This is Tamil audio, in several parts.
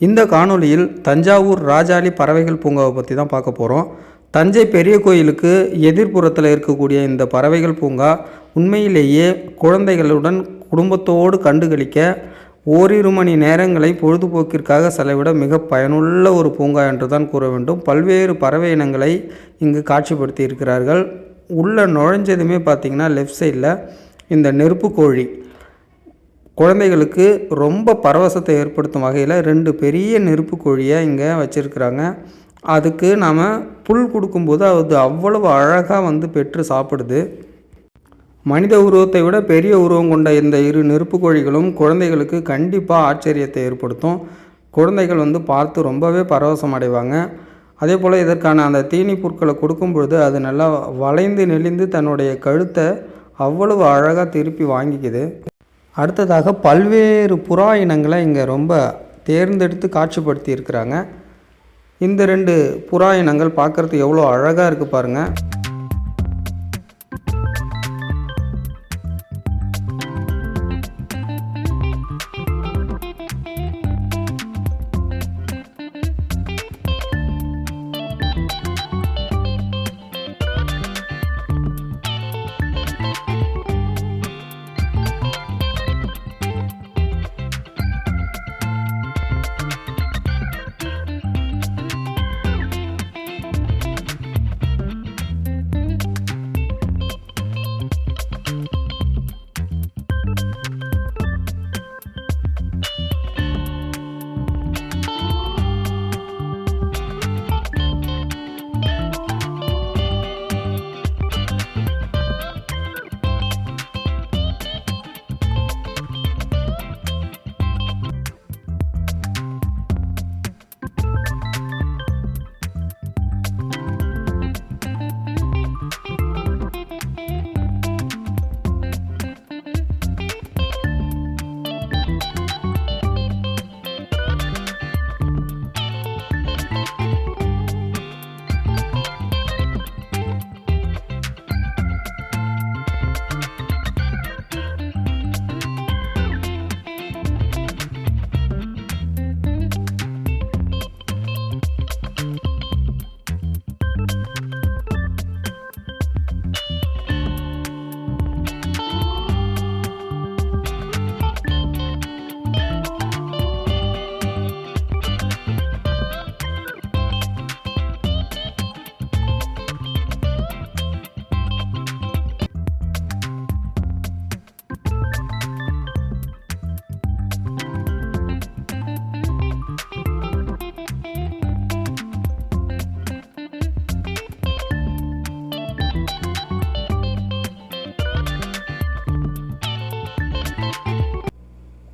இந்த காணொளியில் தஞ்சாவூர் ராஜாளி பறவைகள் பூங்காவை பற்றி தான் பார்க்க போகிறோம் தஞ்சை பெரிய கோயிலுக்கு எதிர்ப்புறத்தில் இருக்கக்கூடிய இந்த பறவைகள் பூங்கா உண்மையிலேயே குழந்தைகளுடன் குடும்பத்தோடு கண்டுகளிக்க ஓரிரு மணி நேரங்களை பொழுதுபோக்கிற்காக செலவிட மிக பயனுள்ள ஒரு பூங்கா என்று தான் கூற வேண்டும். பல்வேறு பறவை இனங்களை இங்கு காட்சிப்படுத்தி இருக்கிறார்கள். உள்ளே நுழைஞ்சதுமே பார்த்தீங்கன்னா லெஃப்ட் சைடில் இந்த நெருப்பு கோழி. குழந்தைகளுக்கு ரொம்ப பரவசத்தை ஏற்படுத்தும் வகையில் ரெண்டு பெரிய நெருப்பு கோழியை இங்கே வச்சுருக்குறாங்க. அதுக்கு நாம் புல் கொடுக்கும்போது அது அவ்வளவு அழகாக வந்து பெற்று சாப்பிடுது. மனித உருவத்தை விட பெரிய உருவம் கொண்ட இந்த இரு நெருப்பு கோழிகளும் குழந்தைகளுக்கு கண்டிப்பாக ஆச்சரியத்தை ஏற்படுத்தும். குழந்தைகள் வந்து பார்த்து ரொம்பவே பரவசம் அடைவாங்க. அதே போல் இதற்கான அந்த தீனி பொருட்களை கொடுக்கும் பொழுது அது நல்லா வளைந்து நெளிந்து தன்னுடைய கழுத்தை அவ்வளவு அழகாக திருப்பி வாங்கிக்குது. அடுத்ததாக பல்வேறு புறா இனங்களை இங்கே ரொம்ப தேர்ந்தெடுத்து காட்சிப்படுத்தி இருக்கிறாங்க இந்த ரெண்டு புறா இனங்கள் பார்க்குறதுக்கு எவ்வளோ அழகாக இருக்குது பாருங்கள்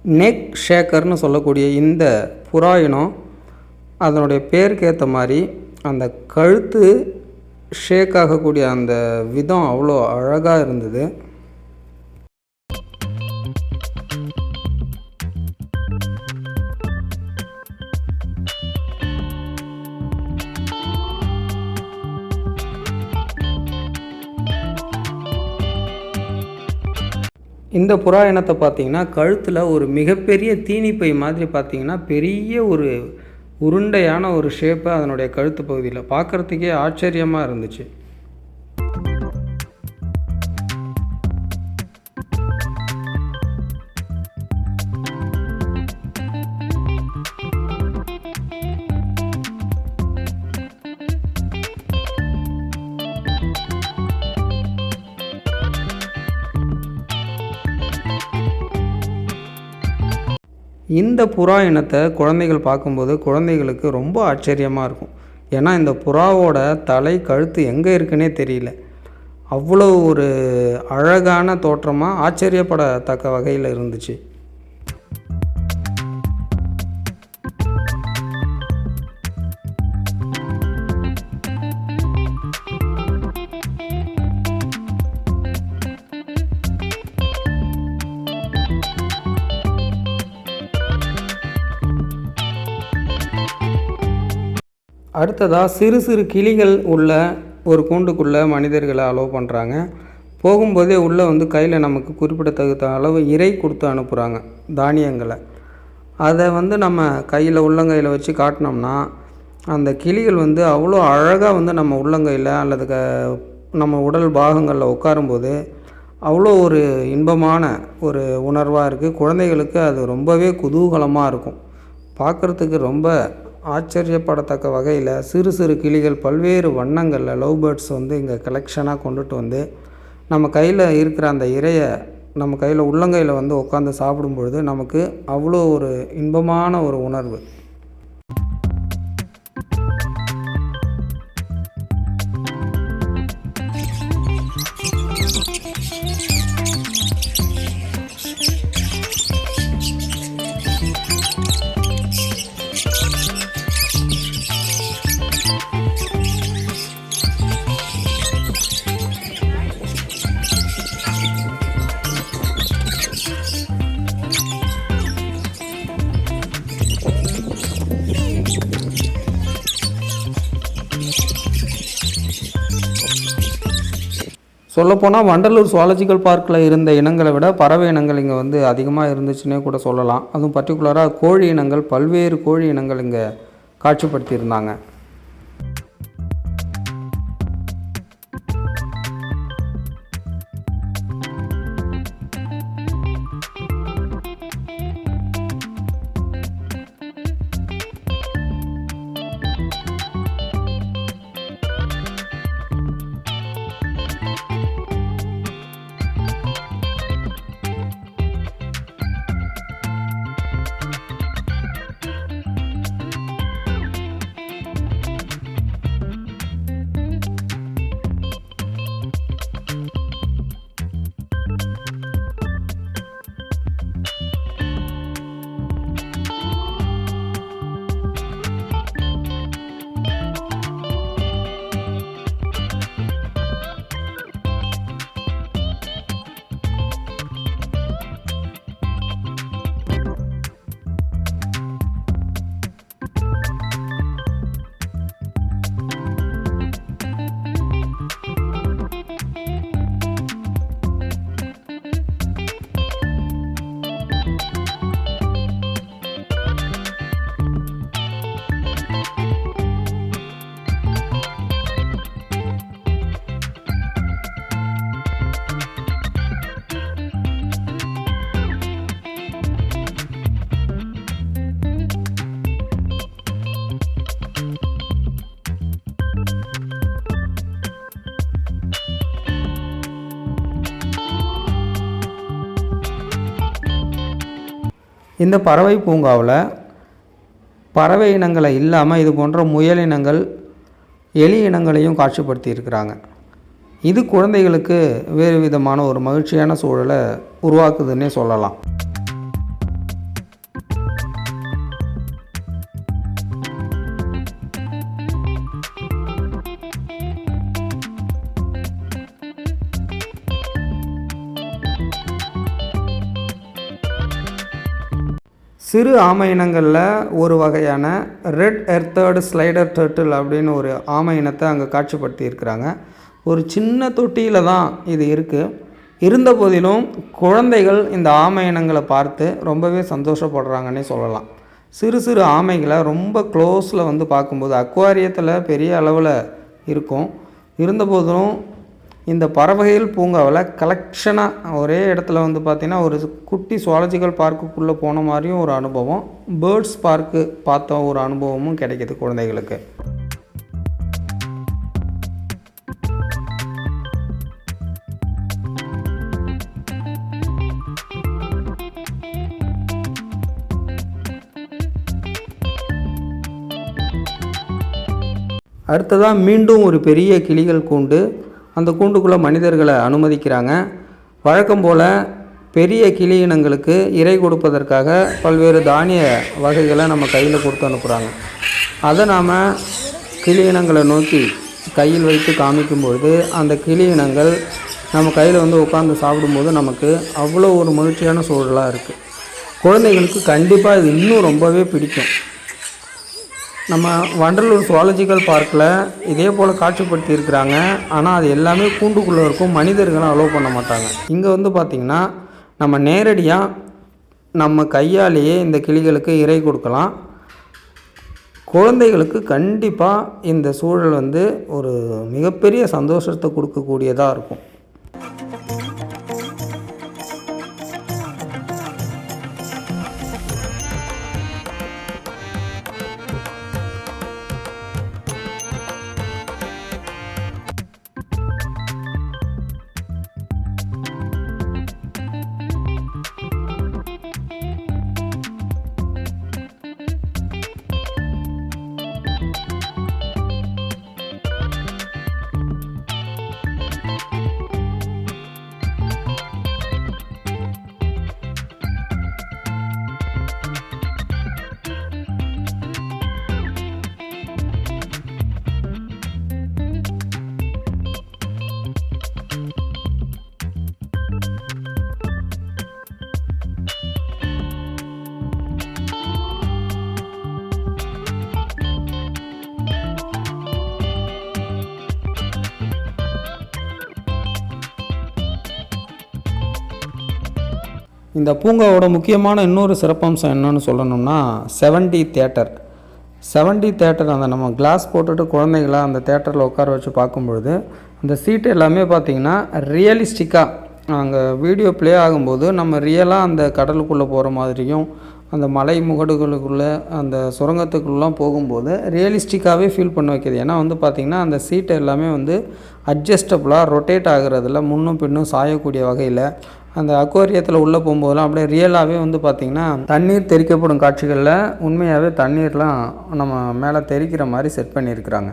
நெக் ஷேக்கர்னு சொல்லக்கூடிய இந்த புறா இனம் அதனுடைய பேருக்கு ஏற்ற மாதிரி அந்த கழுத்து ஷேக் ஆகக்கூடிய அந்த விதம் அவ்வளோ அழகாக இருந்தது. இந்த புறா இனத்தை பார்த்தீங்கன்னா கழுத்தில் ஒரு மிகப்பெரிய தீனிப்பை மாதிரி பார்த்தீங்கன்னா பெரிய ஒரு உருண்டையான ஒரு ஷேப்பு அதனுடைய கழுத்து பகுதியில். பார்க்குறதுக்கே ஆச்சரியமாக இருந்துச்சு. இந்த புறா இனத்தை குழந்தைகள் பார்க்கும்போது குழந்தைகளுக்கு ரொம்ப ஆச்சரியமாக இருக்கும். ஏன்னா இந்த புறாவோட தலை கழுத்து எங்கே இருக்குன்னே தெரியல. அவ்வளோ ஒரு அழகான தோற்றமாக ஆச்சரியப்படத்தக்க வகையில் இருந்துச்சு. அடுத்ததாக சிறு சிறு கிளிகள் உள்ள ஒரு கூண்டுக்குள்ளே மனிதர்களை அலோவ் பண்ணுறாங்க போகும்போதே உள்ளே வந்து கையில் நமக்கு குறிப்பிடத்தகுந்த அளவு இறை கொடுத்து அனுப்புகிறாங்க தானியங்களை. அதை வந்து நம்ம கையில் உள்ளங்கையில் வச்சு காட்டினோம்னா அந்த கிளிகள் வந்து அவ்வளோ அழகாக வந்து நம்ம உள்ளங்கையில் அல்லது க நம்ம உடல் பாகங்களில் உட்காரும்போது அவ்வளோ ஒரு இன்பமான ஒரு உணர்வாக இருக்குது குழந்தைகளுக்கு அது ரொம்பவே குதூகலமாக இருக்கும். பார்க்குறதுக்கு ரொம்ப ஆச்சரியப்படத்தக்க வகையில் சிறு சிறு கிளிகள் பல்வேறு வண்ணங்களில் லவ் பேர்ட்ஸ் வந்து இங்கே கலெக்ஷனாக கொண்டுட்டு வந்து நம்ம கையில் இருக்கிற அந்த இரையை நம்ம கையில் உள்ளங்கையில் வந்து உட்காந்து சாப்பிடும் பொழுது நமக்கு அவ்வளோ ஒரு இன்பமான ஒரு உணர்வு. சொல்லப்போனால் வண்டலூர் சுவாலஜிக்கல் பார்க்கில் இருந்த இனங்களை விட பறவை இனங்கள் இங்கே வந்து அதிகமாக இருந்துச்சுன்னே கூட சொல்லலாம். அதுவும் பர்டிகுலராக கோழி இனங்கள் பல்வேறு கோழி இனங்கள் இங்கே காட்சிப்படுத்தியிருந்தாங்க. இந்த பறவை பூங்காவில் பறவை இனங்களை இல்லாமல் இது போன்ற முயல் இனங்கள் எலி இனங்களையும் காட்சிப்படுத்தி இருக்கிறாங்க. இது குழந்தைகளுக்கு வேறு விதமான ஒரு மகிழ்ச்சியான சூழலை உருவாக்குதுன்னே சொல்லலாம். சிறு ஆமை இனங்களில் ஒரு வகையான ரெட் எர்த்தர்டு ஸ்லைடர் டர்ட்டில் அப்படின்னு ஒரு ஆமை இனத்தை அங்கே காட்சிப்படுத்தி இருக்கிறாங்க ஒரு சின்ன தொட்டியில் தான் இது இருக்குது இருந்த போதிலும் குழந்தைகள் இந்த ஆமை இனங்களை பார்த்து ரொம்பவே சந்தோஷப்படுறாங்கன்னே சொல்லலாம். சிறு சிறு ஆமைகளை ரொம்ப க்ளோஸில் வந்து பார்க்கும்போது அக்வாரியத்தில் பெரிய அளவில் இருக்கும். இருந்தபோதிலும் இந்த பறவைகள் பூங்காவில் கலெக்ஷனாக ஒரே இடத்துல வந்து பார்த்திங்கன்னா ஒரு குட்டி சுவாலஜிக்கல் பார்க்குக்குள்ளே போன மாதிரியும் ஒரு அனுபவம். பேர்ட்ஸ் பார்க்கு பார்த்த ஒரு அனுபவமும் கிடைக்கிது குழந்தைகளுக்கு. அடுத்ததாக மீண்டும் ஒரு பெரிய கிளிகள் கூண்டு. அந்த கூண்டுக்குள்ளே மனிதர்களை அனுமதிக்கிறாங்க. வழக்கம் போல் பெரிய கிளி இனங்களுக்கு இறை கொடுப்பதற்காக பல்வேறு தானிய வகைகளை நம்ம கையில் கொடுத்து அனுப்புகிறாங்க அதை நாம் கிளி இனங்களை நோக்கி கையில் வைத்து காமிக்கும்பொழுது அந்த கிளி இனங்கள் நம்ம கையில் வந்து உட்காந்து சாப்பிடும்போது நமக்கு அவ்வளோ ஒரு மகிழ்ச்சியான சூழலாக இருக்குது குழந்தைகளுக்கு கண்டிப்பாக இது இன்னும் ரொம்பவே பிடிக்கும். நம்ம வண்டலூர் சுவாலஜிக்கல் பார்க்கில் இதே போல் காட்சிப்படுத்தி இருக்கிறாங்க. ஆனால் அது எல்லாமே கூண்டுக்குள்ளே இருக்கும். மனிதர்களும் அலோவ் பண்ண மாட்டாங்க. இங்கே வந்து பார்த்திங்கன்னா நம்ம நேரடியாக நம்ம கையாலேயே இந்த கிளிகளுக்கு இறை கொடுக்கலாம். குழந்தைகளுக்கு கண்டிப்பாக இந்த சூழல் வந்து ஒரு மிகப்பெரிய சந்தோஷத்தை கொடுக்கக்கூடியதாக இருக்கும். இந்த பூங்காவோட முக்கியமான இன்னொரு சிறப்பம்சம் என்னன்னு சொல்லணும்னா செவன்டி தேட்டர். செவன்டி தேட்டர் அந்த நம்ம கிளாஸ் போட்டுட்டு குழந்தைங்கள அந்த தேட்டரில் உட்கார வச்சு பார்க்கும்பொழுது அந்த சீட்டு எல்லாமே பார்த்திங்கன்னா ரியலிஸ்டிக்காக அங்கே வீடியோ ப்ளே ஆகும்போது நம்ம ரியலாக அந்த கடலுக்குள்ளே போகிற மாதிரியும் அந்த மலை முகடுகளுக்குள்ளே அந்த சுரங்கத்துக்குள்ளெலாம் போகும்போது ரியலிஸ்டிக்காகவே ஃபீல் பண்ண வைக்கிது. ஏன்னா வந்து பார்த்திங்கன்னா அந்த சீட்டு எல்லாமே வந்து அட்ஜஸ்டபுளாக ரொட்டேட் ஆகுறதுல முன்னும் பின்னும் சாயக்கூடிய வகையில் அந்த அக்வாரியத்தில் உள்ளே போகும்போதெல்லாம் அப்படியே ரியலாகவே வந்து பார்த்திங்கன்னா தண்ணீர் தெறிக்கப்படும் காட்சிகளில் உண்மையாகவே தண்ணீர்லாம் நம்ம மேலே தெறிக்கிற மாதிரி செட் பண்ணியிருக்கிறாங்க.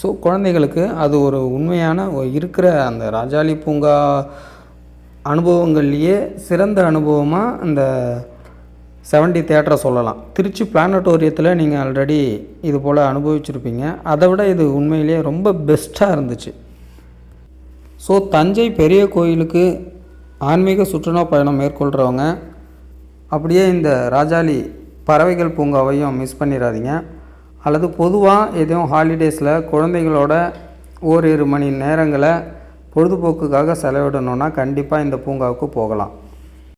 ஸோ குழந்தைகளுக்கு அது ஒரு உண்மையான இருக்கிற அந்த ராஜாளி பூங்கா அனுபவங்கள்லேயே சிறந்த அனுபவமாக அந்த செவன்டி தேட்டரை சொல்லலாம். திருச்சி பிளானட்டோரியத்தில் நீங்கள் ஆல்ரெடி இது போல் அனுபவிச்சிருப்பீங்க. அதை விட இது உண்மையிலேயே ரொம்ப பெஸ்ட்டாக இருந்துச்சு. ஸோ தஞ்சை பெரிய கோயிலுக்கு ஆன்மீக சுற்றுலா பயணம் மேற்கொள்கிறவங்க அப்படியே இந்த ராஜாளி பறவைகள் பூங்காவையும் மிஸ் பண்ணிடாதீங்க அல்லது பொதுவாக எதுவும் ஹாலிடேஸில் குழந்தைகளோட ஓரிரு மணி நேரங்களை பொழுதுபோக்குக்காக செலவிடணுன்னா கண்டிப்பாக இந்த பூங்காவுக்கு போகலாம்.